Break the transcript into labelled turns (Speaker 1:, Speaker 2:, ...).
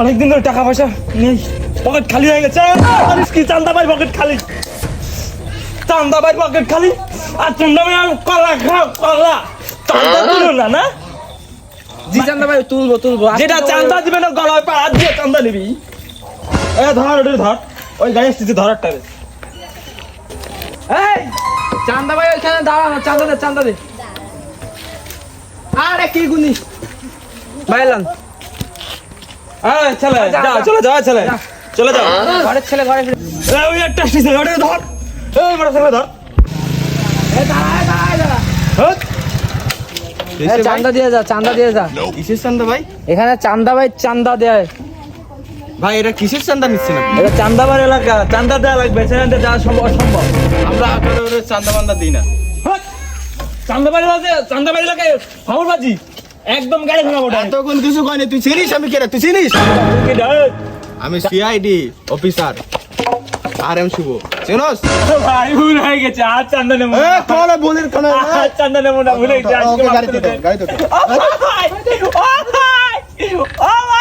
Speaker 1: অনেকদিন ধরে টাকা পয়সা নেই। পকেট খালি হয়ে গেছে। কি চান্দা ভাই পকেট খালি। চান্দা ভাই পকেট খালি। আর চান্দা ভাই কলা খাও কলা। চান্দা তুলো না না?
Speaker 2: জি চান্দা ভাই তুলবো। তুলবো
Speaker 1: যেটা চান্দা দিবে না গলায় দিয়ে চান্দা নিবি। এ ধর ওটা ধর। ওই গাড়ি আসতেছে ধর একটা
Speaker 2: এই চান্দা ভাই ওইখানে দাঁড়া চান্দা দে চান্দা দে। আরে কি গুনি ভাইলান
Speaker 1: হ্যাঁ চলে
Speaker 2: যা,
Speaker 1: যা
Speaker 2: যা।
Speaker 1: চলে যাও চলে চলে যাও
Speaker 2: ঘরের ছেলে ঘরে ফিরে
Speaker 1: ওই একটা আসতেছে ওটা ধর। এই বড় ছেলে ধর।
Speaker 2: এই দাঁড়া দাঁড়া দাঁড়া।
Speaker 1: হ্যাঁ
Speaker 2: চান্দা দিয়ে যা চান্দা দিয়ে যা।
Speaker 3: কিসের চান্দা ভাই?
Speaker 2: এখানে চান্দা ভাই চান্দা দেয়।
Speaker 3: ভাই এটা কিসের চান্দা নিচ্ছেন আপনি?
Speaker 1: এটা চান্দাবার এলাকা। চান্দা দেওয়া লাগবে সেখানে যাওয়া সম্ভব অসম্ভব।
Speaker 3: আমরা চান্দা বান্দা দিই না।
Speaker 1: হাট! চান্দাবাড়ি আছে চান্দাবাড়ি এলাকায় খবর বাজি একদম গাড়ি ভাঙাবো
Speaker 3: এতক্ষণ কিছু কয়নি তুই চিনিস আমি কেরা তুই চিনিস আমি CID officer R M Shuvo চিনোস
Speaker 1: ভাই ভুল হয়ে গেছে আর চান্দা নেব
Speaker 3: এ কোন বলির কোন
Speaker 1: আর চান্দা নেব না ভুলে গেছে আজকে
Speaker 3: গাড়িতে দাও
Speaker 1: ও ভাই! ও ভাই! ও ভাই!